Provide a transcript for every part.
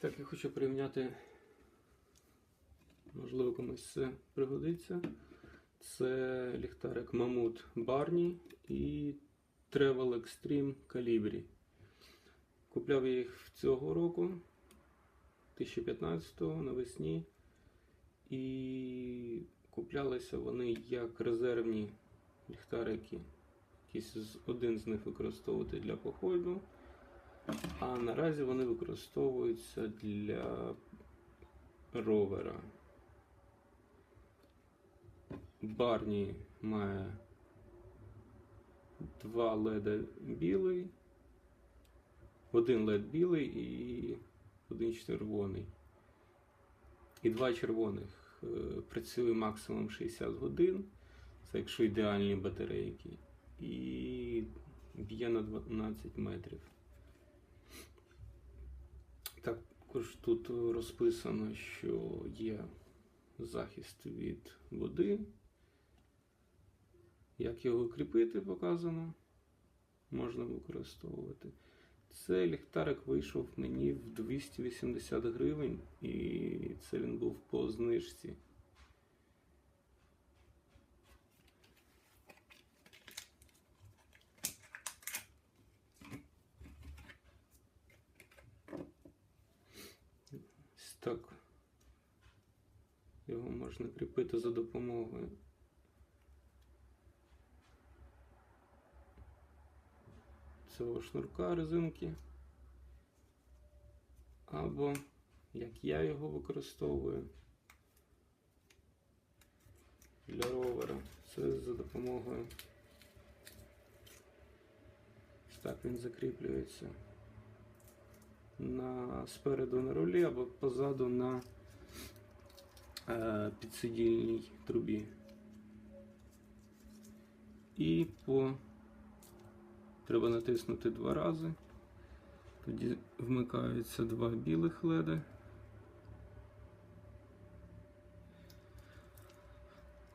Так, я хочу порівняти, можливо, комусь це пригодиться. Це ліхтарик Mammoth Barney і Travel Extreme Calibri. Купляв я їх цього року, 2015-го навесні. І куплялися вони як резервні ліхтарики. Якийсь один з них використовувати для походу. А наразі вони використовуються для ровера. Барні має два LED білий, один LED білий і один червоний. І два червоних. Е, Працює максимум 60 годин. Це якщо ідеальні батарейки. І б'є на 12 метрів. Також тут розписано, що є захист від води. Як його кріпити, показано. Можна використовувати. Цей ліхтарик вийшов мені в 280 гривень, і це він був по знижці. Ось так. Його можна кріпити за допомогою цього шнурка резинки. Або як я його використовую для ровера. Це за допомогою. Так він закріплюється на спереду на рулі або позаду на підсидільній трубі. І по треба натиснути два рази. Тоді вмикаються два білих леди.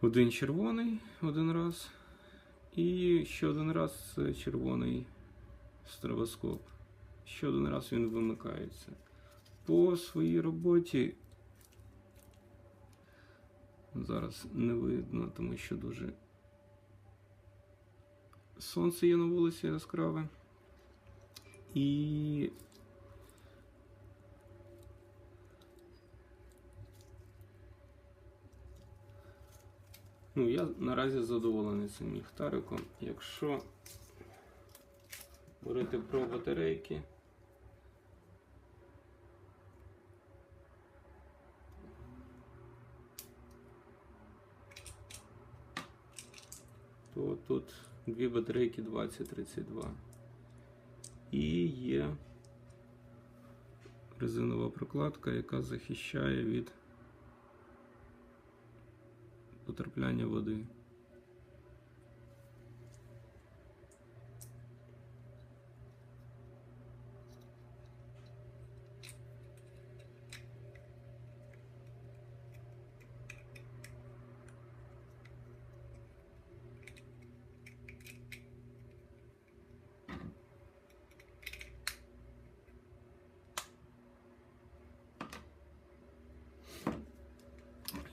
Один червоний один раз. І ще один раз це червоний стробоскоп. Ще один раз він вимикається. По своїй роботі зараз не видно, тому що дуже сонце є на вулиці яскраве. І ну, я наразі задоволений цим ліхтариком. Якщо говорити про батарейки, то тут дві батарейки 2032. І є резинова прокладка, яка захищає від потрапляння води.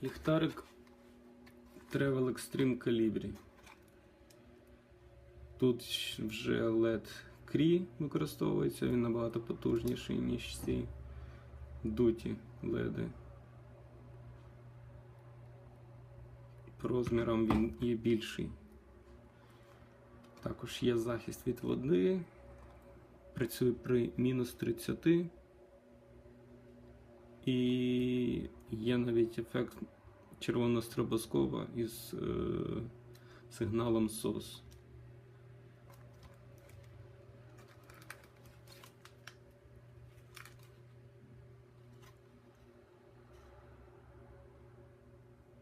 Ліхтарик Travel Extreme Calibri. Тут вже LED Cree використовується, він набагато потужніший, ніж ці дуті LED. По розмірам він є більший. Також є захист від води, працює при мінус 30. І є навіть ефект червоного стробоскопа із е, сигналом SOS.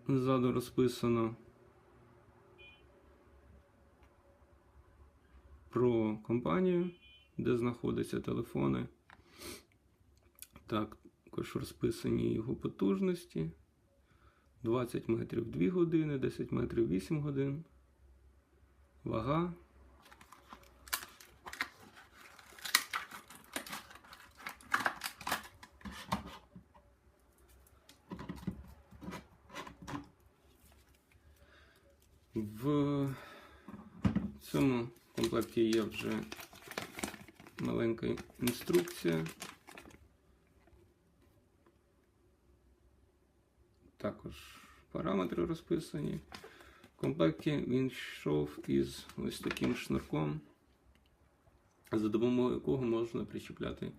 Ззаду розписано про компанію, де знаходяться телефони. Також розписані його потужності. 20 метрів 2 години, 10 метрів 8 годин. Вага. В цьому комплекті є вже маленька інструкція. Також параметри розписані. В комплекті він йшов із ось таким шнурком, за допомогою якого можна причіпляти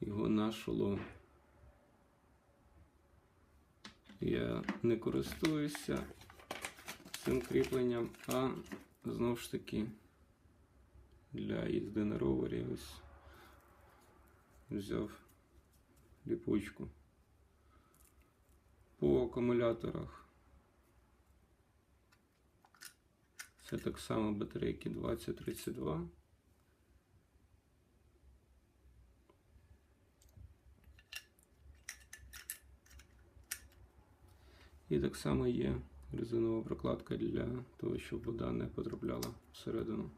його на шолом. Я не користуюся цим кріпленням, а знову ж таки для їзди на ровері ось взяв ліпучку. По акумуляторах це так само батарейки 2032. І так само є резинова прокладка для того, щоб вода не потрапляла всередину.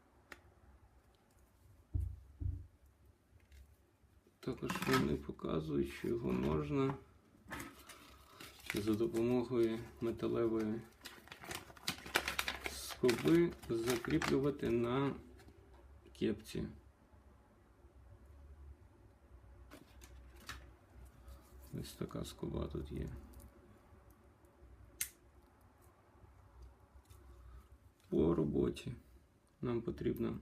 Також вони показують, що його можна за допомогою металевої скоби закріплювати на кепці. Ось така скоба тут є. По роботі нам потрібно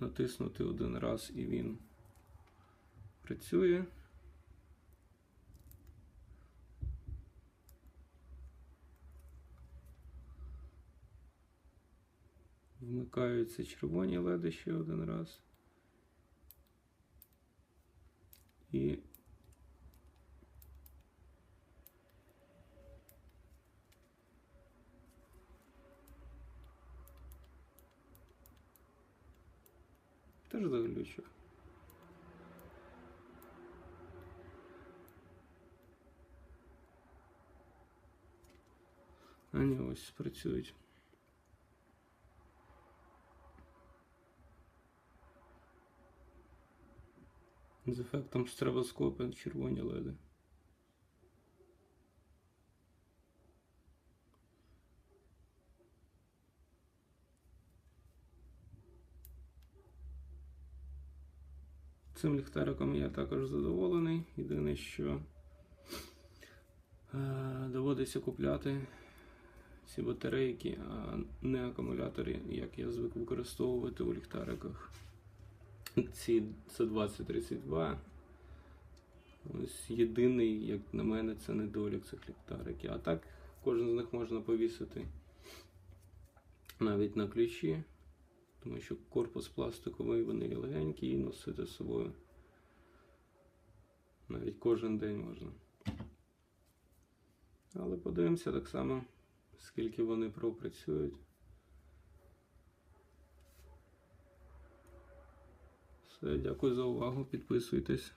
натиснути один раз і він працює. Вмикаються червоні леди ще один раз. І теж заглючив. А ні, ось працюють. З ефектом стробоскопа червоні леди. Цим ліхтариком я також задоволений. Єдине, що е, доводиться купляти ці батарейки, а не акумулятори, як я звик використовувати у ліхтариках. Ці це 2032. Ось єдиний, як на мене, це недолік цих ліхтариків. А так кожен з них можна повісити навіть на ключі, тому що корпус пластиковий, вони легенькі і носити з собою. Навіть кожен день можна. Але подивимося так само, скільки вони пропрацюють. Дякую за увагу. Підписуйтесь.